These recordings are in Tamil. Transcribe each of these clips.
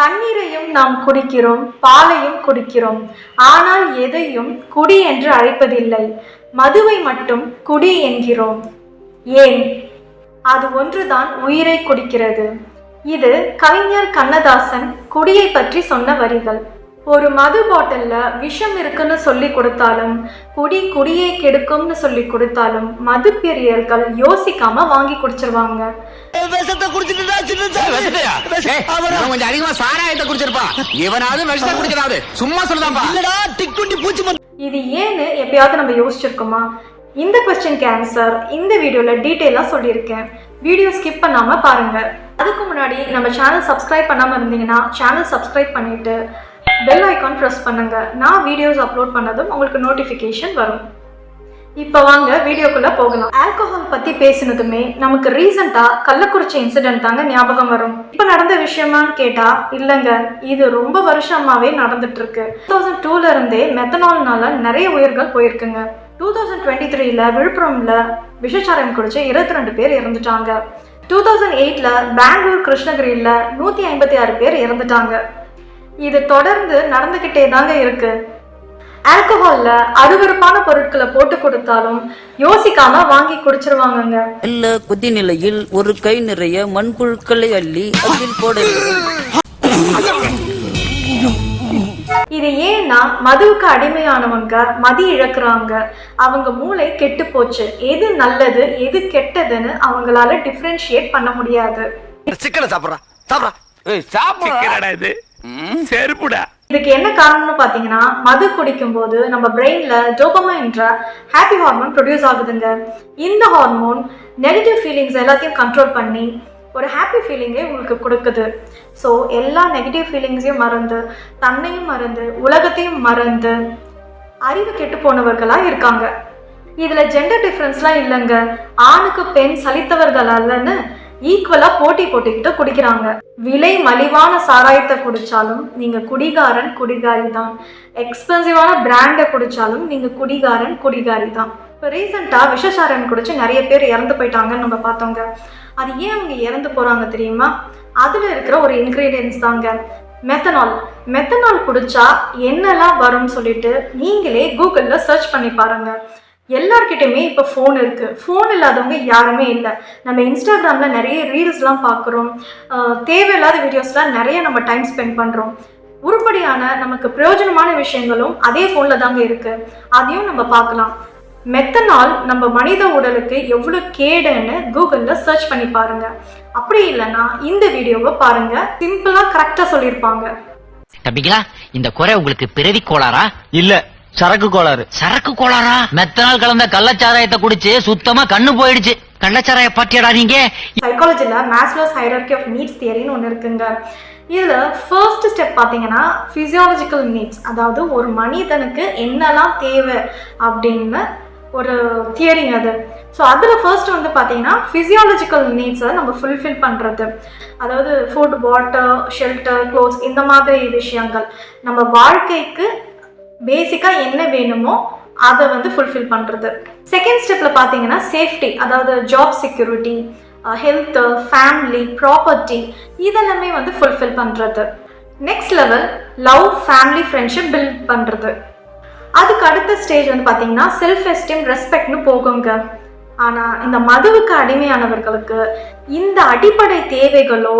தண்ணீரையும் நாம் குடிக்கிறோம் பாலையும் குடிக்கிறோம். ஆனால் எதையும் குடி என்று அழைப்பதில்லை. மதுவை மட்டும் குடி என்கிறோம். ஏன்? அது ஒன்றுதான் உயிரை குடிக்கிறது. இது கவிஞர் கண்ணதாசன் குடியை பற்றி சொன்ன வரிகள். ஒரு மது பாட்டில்ல விஷம் இருக்குன்னு சொல்லி கொடுத்தாலும் குடி குடியை கெடுக்கும்னு சொல்லி கொடுத்தாலும் மது பிரியர்கள் யோசிக்காம வாங்கி குடிச்சிருவாங்க. கொஞ்சம் அதிகமா சாராயத்தை குடிச்சிருப்பான் இவனாவது விஷத்தை குடிக்கிறாரு. சும்மா பூச்சி மருந்து. இது ஏன்னு எப்பயாவது நம்ம யோசிச்சிருக்கோமா? இந்த கொஸ்டின் ஆன்சர் இந்த வீடியோவில் டீட்டெயிலாக சொல்லியிருக்கேன். வீடியோ ஸ்கிப் பண்ணாமல் பாருங்கள் அதுக்கு முன்னாடி நம்ம சேனல் சப்ஸ்கிரைப் பண்ணாமல் இருந்தீங்கன்னா சேனல் சப்ஸ்கிரைப் பண்ணிவிட்டு பெல் ஐக்கான் ப்ரெஸ் பண்ணுங்கள் நான் வீடியோஸ் அப்லோட் பண்ணதும் உங்களுக்கு நோட்டிஃபிகேஷன் வரும். இப்போ வாங்க வீடியோக்குள்ளே போகலாம். ஆல்கஹால் பற்றி பேசினதுமே நமக்கு ரீசெண்டாக கள்ளக்குறிச்சி இன்சிடென்ட் தாங்க ஞாபகம் வரும். இப்போ நடந்த விஷயமான்னு கேட்டால் இல்லைங்க இது ரொம்ப வருஷமாகவே நடந்துட்டுருக்கு. டூ தௌசண்ட் டூலேருந்தே மெத்தனால்னால நிறைய உயிர்கள் போயிருக்குங்க. டூ தௌசண்ட் டுவெண்ட்டி த்ரீல விழுப்புரமில் விஷச்சாரம் குடிச்சு இருபத்தி ரெண்டு பேர் இறந்துட்டாங்க. டூ தௌசண்ட் எயிட்டில் பெங்களூர் கிருஷ்ணகிரியில் நூற்றி ஐம்பத்தி ஆறு பேர் இறந்துட்டாங்க. இது தொடர்ந்து நடந்துக்கிட்டே தாங்க இருக்கு. ஆல்கஹால்ல அருவருப்பான பொருட்களை போட்டு கொடுத்தாலும் யோசிக்காம வாங்கி குடிச்சிருவாங்கங்க. நல்ல கொதிநிலையில் ஒரு கை நிறைய மண்புழுக்களை அள்ளி அதில் போட இது ஏன்னா மதுவுக்கு அடிமையானவங்க மதி இழக்கிறாங்க. அவங்க மூளை கெட்டு போச்சு எது நல்லது எது கெட்டதுன்னு அவங்களால டிஃப்ரென்ஷியேட் பண்ண முடியாது. சிக்கனை சாப்பிடுறா சாப்பிடுறா. ஏய், சாப்பிடுறா. இது. செருப்புடா. இதுக்கு என்ன காரணம்னு பார்த்தீங்கன்னா மது குடிக்கும் போது நம்ம பிரெயின்ல டோபமா என்ற ஹாப்பி ஹார்மோன் ப்ரொடியூஸ் ஆகுதுங்க. இந்த ஹார்மோன் நெகட்டிவ் ஃபீலிங்ஸ் எல்லாத்தையும் கண்ட்ரோல் பண்ணி ஒரு ஹாப்பி ஃபீலிங்கே உங்களுக்கு கொடுக்குது. ஸோ எல்லா நெகட்டிவ் ஃபீலிங்ஸையும் மறந்து தன்னையும் மறந்து உலகத்தையும் மறந்து அறிவு கெட்டு போனவர்களாக இருக்காங்க. இதில் ஜெண்டர் டிஃப்ரென்ஸ்லாம் இல்லைங்க. ஆணுக்கு பெண் சலித்தவர்கள் அல்லன்னு ஈக்குவலாக போட்டி போட்டுக்கிட்டு குடிக்கிறாங்க. விலை மலிவான சாராயத்தை குடிச்சாலும் நீங்கள் குடிகாரன் குடிகாரி தான் எக்ஸ்பென்சிவான பிராண்டை குடிச்சாலும் நீங்கள் குடிகாரன் குடிகாரி தான் இப்போ ரீசெண்டாக விஷசாரன் குடிச்சு நிறைய பேர் இறந்து போயிட்டாங்கன்னு நம்ம பார்த்தோங்க. அது ஏன் அவங்க இறந்து போகிறாங்க தெரியுமா? அதில் இருக்கிற ஒரு இன்க்ரீடியன்ஸ் தாங்க. மெத்தனால் மெத்தனால் குடிச்சா என்னெல்லாம் வரும்னு சொல்லிட்டு நீங்களே கூகுளில் சர்ச் பண்ணி பாருங்கள் எல்லார்கிட்டயுமே இப்போ ஃபோன் இருக்குது ஃபோன் இல்லாதவங்க யாருமே இல்லை. நம்ம இன்ஸ்டாகிராமில் நிறைய ரீல்ஸ்லாம் பார்க்குறோம் தேவையில்லாத வீடியோஸ்லாம் நிறைய நம்ம டைம் ஸ்பெண்ட் பண்ணுறோம் உருப்படியான நமக்கு பிரயோஜனமான விஷயங்களும் அதே ஃபோனில் தாங்க இருக்குது அதையும் நம்ம பார்க்கலாம். மெத்தனால் நம்ம மனித உடலுக்கு எவ்வளோ கேடுன்னு கூகுளில் சர்ச் பண்ணி பாருங்க. அப்படி இல்லைன்னா இந்த வீடியோவை பாருங்க. சிம்பிளாக கரெக்டாக சொல்லியிருப்பாங்க. தம்பிங்களா இந்த குறை உங்களுக்கு பிறவி கோளாரா இல்ல. சரக்கு கோளாறு. சரக்கு கோளாரா மெத்தனால் கலந்த கள்ளச்சாராயத்தை குடிச்சு சுத்தமா கண்ணு போயிடுச்சு. கள்ளச்சாராய பாட்டியடா நீங்க? சைக்காலஜியில் மேஸ்லோஸ் ஹைரர்கி ஆஃப் நீட்ஸ் தியரின்னு ஒன்று இருக்குங்க. இதில் ஃபர்ஸ்ட் ஸ்டெப் பார்த்தீங்கன்னா ஃபிசியாலஜிக்கல் நீட்ஸ் அதாவது ஒரு மனிதனுக்கு என்னெல்லாம் தேவை அப்படின்னு ஒரு தியரிங் அது. ஸோ அதில் ஃபர்ஸ்ட் வந்து பார்த்தீங்கன்னா ஃபிசியாலஜிக்கல் நீட்ஸை நம்ம ஃபுல்ஃபில் பண்ணுறது அதாவது ஃபுட் வாட்டர் ஷெல்டர் க்ளோத்ஸ் இந்த மாதிரி விஷயங்கள். நம்ம வாழ்க்கைக்கு பேசிக்காக என்ன வேணுமோ அதை வந்து ஃபுல்ஃபில் பண்ணுறது செகண்ட் ஸ்டெப்பில் பார்த்தீங்கன்னா சேஃப்டி அதாவது job security health family property இதெல்லாமே வந்து ஃபுல்ஃபில் பண்ணுறது next level love family friendship build பண்ணுறது அதுக்கு அடுத்த ஸ்டேஜ் வந்து பார்த்தீங்கன்னா செல்ஃப் எஸ்டீம் ரெஸ்பெக்ட்னு போகுங்க. ஆனால் இந்த மதுவுக்கு அடிமையானவர்களுக்கு இந்த அடிப்படை தேவைகளோ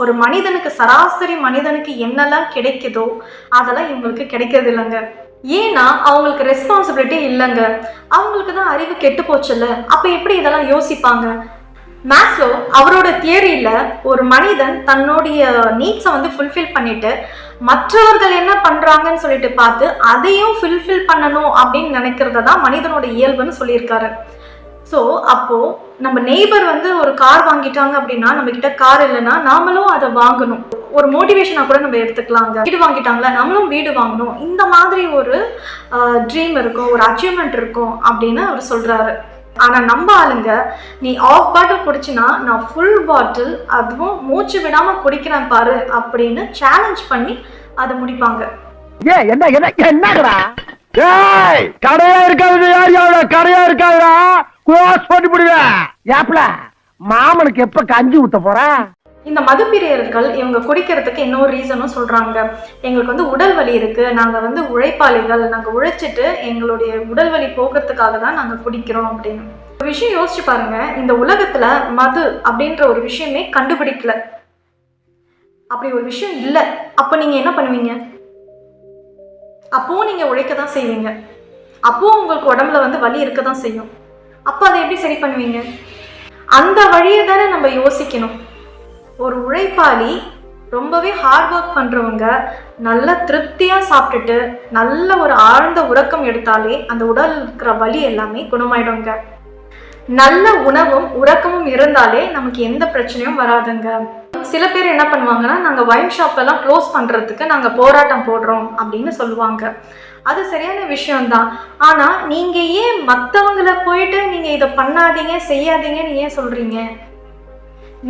ஒரு மனிதனுக்கு சராசரி மனிதனுக்கு என்னெல்லாம் கிடைக்குதோ அதெல்லாம் இவங்களுக்கு கிடைக்கிறது இல்லைங்க. ஏன்னா அவங்களுக்கு ரெஸ்பான்சிபிலிட்டி இல்லைங்க. அவங்களுக்கு தான் அறிவு கெட்டு போச்சுல்ல. அப்போ எப்படி இதெல்லாம் யோசிப்பாங்க? மேஸ்லோ அவரோட தியரியில் ஒரு மனிதன் தன்னுடைய நீட்ஸை வந்து ஃபுல்ஃபில் பண்ணிட்டு மற்றவர்கள் என்ன பண்ணுறாங்கன்னு சொல்லிட்டு பார்த்து அதையும் ஃபுல்ஃபில் பண்ணணும் அப்படின்னு நினைக்கிறத தான் மனிதனோட இயல்புன்னு சொல்லியிருக்காரு. ஸோ அப்போது நம்ம நெய்பர் வந்து ஒரு கார் வாங்கிட்டாங்க அப்படின்னா நம்ம கிட்ட கார் இல்லைன்னா நாமளும் அதை வாங்கணும். ஒரு மோட்டிவேஷனாக கூட நம்ம எடுத்துக்கலாங்க. வீடு வாங்கிட்டாங்களா? நம்மளும் வீடு வாங்கணும். இந்த மாதிரி ஒரு ட்ரீம் இருக்கும் ஒரு அச்சீவ்மெண்ட் இருக்கும் அப்படின்னு அவர் சொல்கிறாரு ஆனால் நம்ம ஆளுங்க நீ ஆஃப் பாட்டில் குடிச்சினா நான் ஃபுல் பாட்டில் அதுவும் மூச்சு விடாமல் குடிக்கிறேன் பாரு அப்படின்னு சேலஞ்ச் பண்ணி அதை முடிப்பாங்க. ஏ என்ன என்ன என்னடா? ஏய் கடையா இருக்காது யாரியாவோட கடையா இருக்காதுடா? க்ளோஸ் போட்டு விடுவேன் ஏப்பல மாமனுக்கு எப்ப கஞ்சி ஊத்த போற? இந்த மதுப்பிரியர்கள் இவங்க குடிக்கிறதுக்கு இன்னொரு ரீசனும் சொல்றாங்க. எங்களுக்கு வந்து உடல் வலி இருக்கு. நாங்க வந்து உழைப்பாளிகள். நாங்க உழைச்சிட்டு எங்களுடைய உடல் வலி போக்குறதுக்காக தான் நாங்க குடிக்கிறோம் அப்படின்னு. ஒரு விஷயம் யோசிச்சு பாருங்க. இந்த உலகத்துல மது அப்படின்ற ஒரு விஷயமே கண்டுபிடிக்கல. அப்படி ஒரு விஷயம் இல்லை. அப்போ நீங்கள் என்ன பண்ணுவீங்க? அப்போவும் நீங்கள் உழைக்க தான் செய்வீங்க. அப்போவும் உங்களுக்கு உடம்புல வந்து வலி இருக்க தான் செய்யும். அப்போ அதை எப்படி சரி பண்ணுவீங்க? அந்த வழியை தானே நம்ம யோசிக்கணும். ஒரு உழைப்பாளி ரொம்பவே ஹார்ட் ஒர்க் பண்ணுறவங்க நல்ல திருப்தியாக சாப்பிட்டுட்டு நல்ல ஒரு ஆழ்ந்த உறக்கம் எடுத்தாலே அந்த உடல் இருக்கிற வலி எல்லாமே குணமாயிடுங்க நல்ல உணவும் உறக்கமும் இருந்தாலே நமக்கு எந்த பிரச்சனையும் வராதுங்க. சில பேர் என்ன பண்ணுவாங்கன்னா நாங்கள் ஒயின் ஷாப்பெல்லாம் க்ளோஸ் பண்ணுறதுக்கு நாங்கள் போராட்டம் போடுறோம் அப்படின்னு சொல்லுவாங்க. அது சரியான விஷயம்தான். ஆனால் நீங்கள் ஏன் மற்றவங்கள போயிட்டு நீங்கள் இதை பண்ணாதீங்க செய்யாதீங்கன்னு ஏன் சொல்கிறீங்க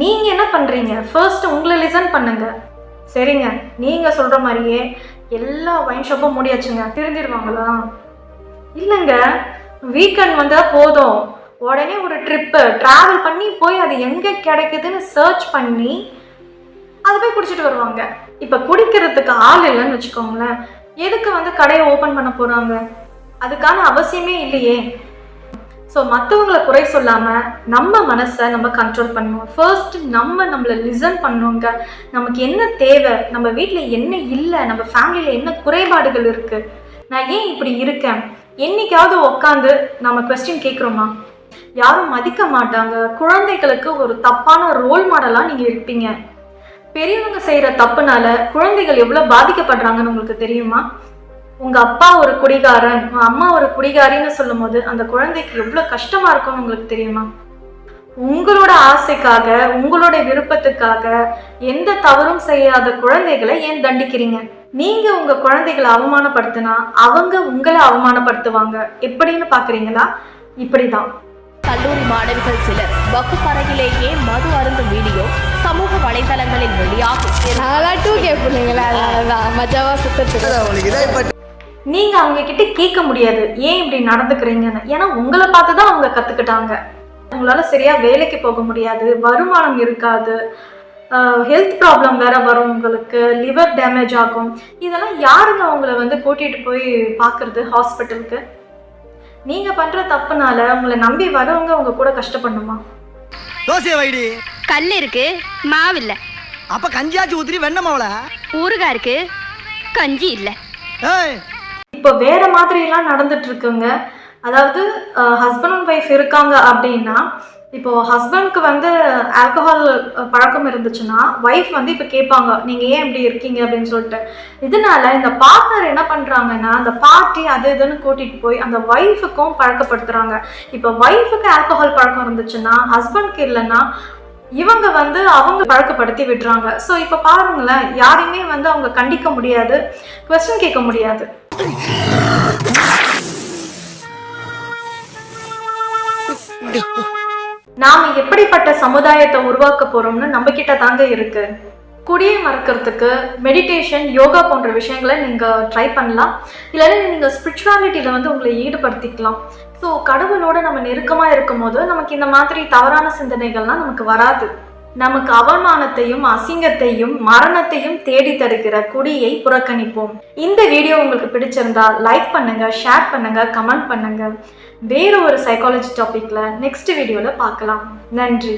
நீங்கள் என்ன பண்ணுறீங்க ஃபர்ஸ்ட் உங்களை லிசன் பண்ணுங்க. சரிங்க நீங்கள் சொல்கிற மாதிரியே எல்லா ஒயின் ஷாப்பும் மூடியாச்சுங்க. திருந்திடுவாங்களா? இல்லைங்க. வீக்கெண்ட் வந்தால் போதும். உடனே ஒரு ட்ரிப்பு ட்ராவல் பண்ணி போய் அது எங்கே கிடைக்குதுன்னு சர்ச் பண்ணி அதை போய் குடிச்சிட்டு வருவாங்க. இப்போ குடிக்கிறதுக்கு ஆள் இல்லைன்னு வச்சுக்கோங்களேன். எதுக்கு வந்து கடையை ஓப்பன் பண்ண போகிறாங்க அதுக்கான அவசியமே இல்லையே. ஸோ மற்றவங்களை குறை சொல்லாமல் நம்ம மனசை நம்ம கண்ட்ரோல் பண்ணுவோம். ஃபர்ஸ்ட் நம்ம நம்மளை லிசன் பண்ணுங்க நமக்கு என்ன தேவை? நம்ம வீட்டில் என்ன இல்லை? நம்ம ஃபேமிலியில் என்ன குறைபாடுகள் இருக்குது நான் ஏன் இப்படி இருக்கேன்? என்னைக்காவது உட்காந்து நம்ம கொஸ்டின் கேட்குறோமா? யாரும் மதிக்க மாட்டாங்க. குழந்தைகளுக்கு ஒரு தப்பான ரோல் மாடலாக நீங்கள் இருப்பீங்க. பெரியவங்க செய்கிற தப்புனால குழந்தைகள் எவ்வளோ பாதிக்கப்படுறாங்கன்னு உங்களுக்கு தெரியுமா? உங்கள் அப்பா ஒரு குடிகாரன் உங்கள் அம்மா ஒரு குடிகாரின்னு சொல்லும் போது அந்த குழந்தைக்கு எவ்வளோ கஷ்டமாக இருக்கும்னு உங்களுக்கு தெரியுமா? உங்களோட ஆசைக்காக உங்களோட விருப்பத்துக்காக எந்த தவறும் செய்யாத குழந்தைகளை ஏன் தண்டிக்கிறீங்க? நீங்க உங்க குழந்தைகளை அவமானப்படுத்தினா அவங்க உங்களை அவமானப்படுத்துவாங்க. எப்படின்னு பாக்குறீங்களா? இப்படிதான். கல்லூரி மாணவிகள் சிலர் வகுப்பறையிலேயே மது அருந்தும் வீடியோ சமூக வலைதளங்களில் வெளியாகி நாங்களாம் டூ கே பிள்ளைங்களா அதனாலதான். மஜாவா சுத்தத்துக்கு. நீங்க அவங்க கிட்ட கேட்க முடியாது. ஏன் இப்படி நடந்துக்கிறீங்கன்னு? ஏன்னா உங்களை பார்த்து தான் அவங்க கத்துக்கிட்டாங்க. உங்களால சரியா வேலைக்கு போக முடியாது. வருமானம் இருக்காது. ஹெல்த் ப்ராப்ளம் வேற வரும் உங்களுக்கு. லிவர் டேமேஜ் ஆகும். இதெல்லாம் யாருங்க உங்களை வந்து கூட்டிட்டு போய் பார்க்கறது? ஹாஸ்பிட்டலுக்கு நீங்க பண்ற தப்புனால உங்களை நம்பி வரவங்க உங்க கூட கஷ்டப்படணுமா? தோசையை வைடி. கல் இருக்கு மாவில்ல அப்ப கஞ்சியாச்சு ஊத்திரி வெண்ணமாவள ஊறுகாய் இருக்கு கஞ்சி இல்ல. ஏய். இப்போ வேற மாதிரிலாம் நடந்துட்டு இருக்குங்க. அதாவது ஹஸ்பண்ட் அண்ட் ஒய்ஃப் இருக்காங்க அப்படின்னா இப்போ ஹஸ்பண்ட்க்கு வந்து ஆல்கஹால் பழக்கம் இருந்துச்சுன்னா ஒய்ஃப் வந்து இப்போ கேட்பாங்க நீங்கள் ஏன் இப்படி இருக்கீங்க? அப்படின்னு சொல்லிட்டு. இதனால இந்த பார்ட்னர் என்ன பண்ணுறாங்கன்னா அந்த பார்ட்டி அது இதுன்னு கூட்டிகிட்டு போய் அந்த ஒய்ஃபுக்கும் பழக்கப்படுத்துகிறாங்க இப்போ ஒய்ஃபுக்கு ஆல்கஹால் பழக்கம் இருந்துச்சுன்னா ஹஸ்பண்ட்க்கு இல்லைன்னா இவங்க வந்து அவங்க பழக்கப்படுத்தி விடுறாங்க. ஸோ இப்போ பாருங்களேன் யாரையுமே வந்து அவங்க கண்டிக்க முடியாது கொஸ்டின் கேட்க முடியாது. நாம எப்படிப்பட்ட சமுதாயத்தை உருவாக்க போறோம்னு நம்ம கிட்ட தாங்க இருக்கு. குடியை மறக்கிறதுக்கு மெடிடேஷன் யோகா போன்ற விஷயங்களை நீங்கள் ட்ரை பண்ணலாம். இல்லைன்னா நீங்கள் ஸ்பிரிச்சுவாலிட்டியில் வந்து உங்களை ஈடுபடுத்திக்கலாம். ஸோ கடவுளோட நம்ம நெருக்கமாக இருக்கும்போது நமக்கு இந்த மாதிரி தவறான சிந்தனைகள்லாம் நமக்கு வராது. நமக்கு அவமானத்தையும் அசிங்கத்தையும் மரணத்தையும் தேடி தருகிற குடியை புறக்கணிப்போம். இந்த வீடியோ உங்களுக்கு பிடிச்சிருந்தா லைக் பண்ணுங்க ஷேர் பண்ணுங்க கமெண்ட் பண்ணுங்க. வேற ஒரு சைக்காலஜி டாப்பிக்கில் நெக்ஸ்ட் வீடியோவில் பார்க்கலாம். நன்றி.